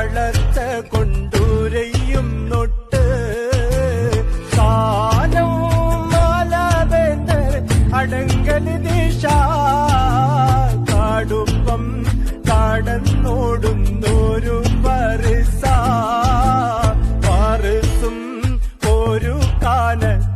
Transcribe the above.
താളത്ത കൊണ്ടൂരയും not. കാലം മാലാബേന്ദർ അടങ്കലിതേ കാടുമ്പം കാടന്നോടുന്നൊരു വറുസും. ഒരു കാലത്ത്